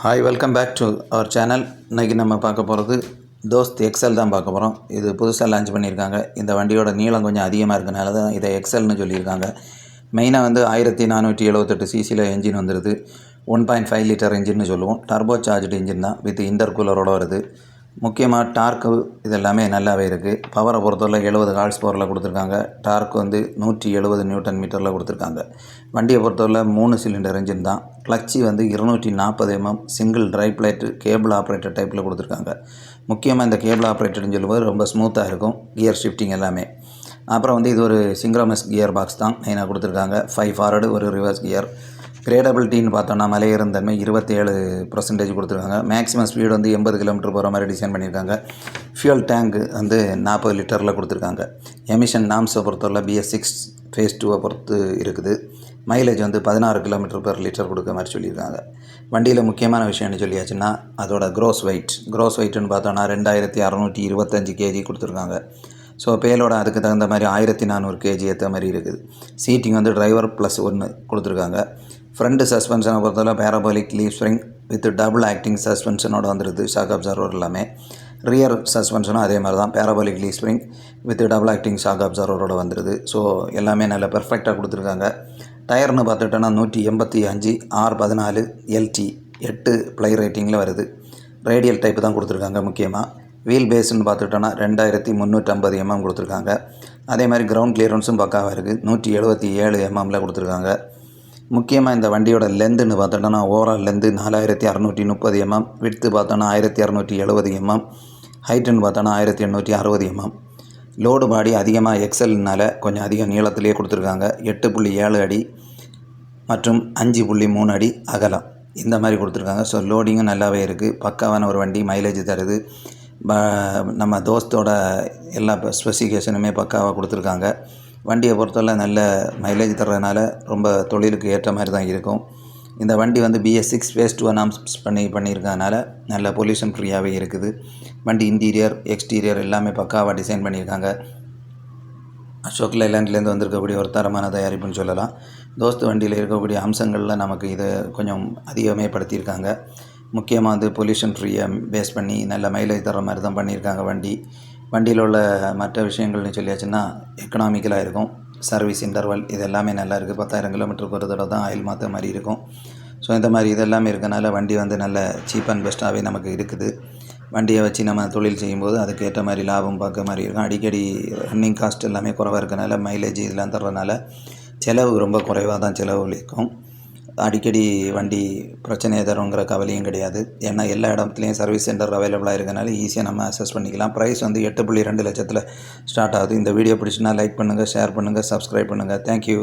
Hi welcome back to our channel இன்றைக்கி நம்ம பார்க்க போகிறது தோஸ்த் எக்ஸல் தான் பார்க்க போகிறோம் இது புதுசாக லான்ச் பண்ணியிருக்காங்க. இந்த வண்டியோட நீளம் கொஞ்சம் அதிகமாக இருக்கனால தான் இதை எக்ஸல்னு சொல்லியிருக்காங்க. மெயினாக வந்து ஆயிரத்தி நானூற்றி எழுபத்தெட்டு சிசியில் என்ஜின் வந்துடுது ஒன் பாயிண்ட் ஃபைவ் லிட்டர் என்ஜின்னு சொல்லுவோம். டர்போ சார்ஜ்டு இன்ஜின் தான் வித் இன்டர் கூலரோடு வருது. முக்கியமாக டார்க்கு இதெல்லாமே நல்லாவே இருக்குது பவரை பொறுத்தவரை எழுபது ஹார்ஸ் பவரில் கொடுத்துருக்காங்க. டார்க் வந்து நூற்றி எழுபது நியூட்டன் மீட்டரில் கொடுத்துருக்காங்க. வண்டியை பொறுத்தவரை மூணு சிலிண்டர் இன்ஜின் தான். கிளச்சி வந்து இருநூற்றி நாற்பது M M single dry plate cable operator டைப்பில் கொடுத்துருக்காங்க. முக்கியமாக இந்த கேபிள் ஆப்ரேட்டர்னு சொல்லும்போது ரொம்ப ஸ்மூத்தாக இருக்கும். கியர் ஷிஃப்டிங் எல்லாமே. அப்புறம் வந்து இது ஒரு சிங்க்ரோமஸ் கியர் பாக்ஸ் தான் மெயினாக கொடுத்துருக்காங்க. ஃபைவ் ஃபார்வர்டு ஒரு ரிவர்ஸ் கியர் கிரேடபிலிட்டின்னு பார்த்தோன்னா மலையேறும் தன்மை இருபத்தேழு பர்சன்டேஜ் கொடுத்துருக்காங்க. மேக்ஸிமம் ஸ்பீடு வந்து எண்பது கிலோமீட்டர் போகிற மாதிரி டிசைன் பண்ணியிருக்காங்க. ஃபியூல் டேங்க் வந்து நாற்பது லிட்டரில் கொடுத்துருக்காங்க. எமிஷன் நாம்ஸை பொறுத்தவரை பிஎஸ் சிக்ஸ் ஃபேஸ் டூவை பொறுத்து இருக்குது. மைலேஜ் வந்து பதினாறு கிலோமீட்டர் பெர் லிட்டர் கொடுக்க மாதிரி சொல்லியிருக்காங்க. வண்டியில் முக்கியமான விஷயம் என்ன சொல்லியாச்சுன்னா அதோட க்ரோஸ் வெயிட் க்ரோஸ் வெயிட்னு பார்த்தோன்னா ரெண்டாயிரத்தி அறநூற்றி இருபத்தஞ்சி கேஜி கொடுத்துருக்காங்க. ஸோ பேலோட அதுக்கு தகுந்த மாதிரி ஆயிரத்தி நானூறு கேஜி ஏற்ற மாதிரி இருக்குது. சீட்டிங் வந்து டிரைவர் ப்ளஸ் ஒன்று கொடுத்துருக்காங்க. ஃப்ரண்ட் சஸ்பென்ஷனை பொறுத்தவரை parabolic leaf spring with double acting சஸ்பென்ஷனோட வந்துடுது ஷாக் அப்சர்வர் எல்லாமே. ரியர் சஸ்பென்ஷனும் அதே மாதிரி தான் parabolic leaf spring with double acting shock அப்சர்வரோட வந்துடுது ஸோ எல்லாமே நல்ல பெர்ஃபெக்டாக கொடுத்துருக்காங்க. டயர்னு பார்த்துட்டோன்னா நூற்றி எண்பத்தி அஞ்சு ஆர் பதினாலு எல்டி எட்டு ப்ளை ரேட்டிங்கில் வருது. ரேடியல் டைப்பு தான் கொடுத்துருக்காங்க முக்கியமாக வீல் பேஸ்ன்னு பார்த்துட்டோன்னா ரெண்டாயிரத்தி முந்நூற்றம்பது எம்எம் கொடுத்துருக்காங்க. அதே மாதிரி கிரவுண்ட் கிளியரன்ஸும் பக்காவாக இருக்குது நூற்றி எழுபத்தி ஏழு எம்எம்மில் கொடுத்துருக்காங்க. முக்கியமாக இந்த வண்டியோட லென்த்துன்னு பார்த்தோன்னா ஓவரால் லென்த்து நாலாயிரத்தி அறநூற்றி முப்பது எம்எம் விட்த்து பார்த்தோன்னா ஆயிரத்தி அறநூற்றி எழுபது எம்எம் ஹைட்டுன்னு பார்த்தோன்னா ஆயிரத்தி எண்ணூற்றி அறுபது எம்எம். லோடு பாடி அதிகமாக எக்ஸல்னால கொஞ்சம் அதிக நீளத்திலே கொடுத்துருக்காங்க. எட்டு புள்ளி ஏழு அடி மற்றும் அஞ்சு புள்ளி மூணு அடி அகலம். இந்த மாதிரி கொடுத்துருக்காங்க. ஸோ லோடிங்கும் நல்லாவே இருக்குது பக்காவான ஒரு வண்டி மைலேஜ் தருது. ப நம்ம தோஸ்தோட எல்லா ஸ்பெசிஃபிகேஷனுமே பக்காவாக கொடுத்துருக்காங்க. வண்டியை பொறுத்தவரை நல்ல மைலேஜ் தர்றதுனால ரொம்ப தொழிலுக்கு ஏற்ற மாதிரி தான் இருக்கும். இந்த வண்டி வந்து BS six phase two announce பண்ணி பண்ணியிருக்கனால நல்ல பொல்யூஷன் ஃப்ரீயாகவே இருக்குது. வண்டி இன்டீரியர் எக்ஸ்டீரியர் எல்லாமே பக்காவாக டிசைன் பண்ணியிருக்காங்க. அசோக் லைலாண்ட்லேருந்து வந்திருக்கக்கூடிய ஒரு தரமான தயாரிப்புன்னு சொல்லலாம். தோஸ்து வண்டியில் இருக்கக்கூடிய அம்சங்களில் நமக்கு இதை கொஞ்சம் அதிகமே படுத்தியிருக்காங்க முக்கியமாக வந்து பொல்யூஷன் ஃப்ரீயாக பேஸ் பண்ணி நல்ல மைலேஜ் தர மாதிரி தான் பண்ணியிருக்காங்க வண்டி. வண்டியில் உள்ள மற்ற விஷயங்கள்னு சொல்லியாச்சுன்னா எக்கனாமிக்கலாக இருக்கும். சர்வீஸ் இன்டர்வல் இது எல்லாமே நல்லா இருக்குது பத்தாயிரம் கிலோமீட்டருக்கு ஒரு தடவை தான் ஆயில் மாற்ற மாதிரி இருக்கும். ஸோ இந்த மாதிரி இதெல்லாமே இருக்கனால வண்டி வந்து நல்ல சீப் அண்ட் பெஸ்ட்டாகவே நமக்கு இருக்குது. வண்டியை வச்சு நம்ம தொழில் செய்யும்போது அதுக்கேற்ற மாதிரி லாபம் பார்க்க மாதிரி இருக்கும். அடிக்கடி ரன்னிங் காஸ்ட் எல்லாமே குறைவாக இருக்கனால மைலேஜ் இதெல்லாம் தர்றதுனால செலவு ரொம்ப குறைவாக தான் செலவு இருக்கும். அடிக்கடி வண்டி பிரச்சனை தருங்கிற கவலையும் கிடையாது. ஏன்னா எல்லா இடத்துலையும் சர்வீஸ் சென்டர் அவைலபிளாக இருக்கனால ஈஸியாக நம்ம அசஸ் பண்ணிக்கலாம். ப்ரைஸ் வந்து எட்டு புள்ளி ரெண்டு லட்சத்தில் ஸ்டார்ட் ஆகுது. இந்த வீடியோ பிடிச்சுன்னா லைக் பண்ணுங்கள் ஷேர் பண்ணுங்கள் சப்ஸ்கிரைப் பண்ணுங்கள் தேங்க்யூ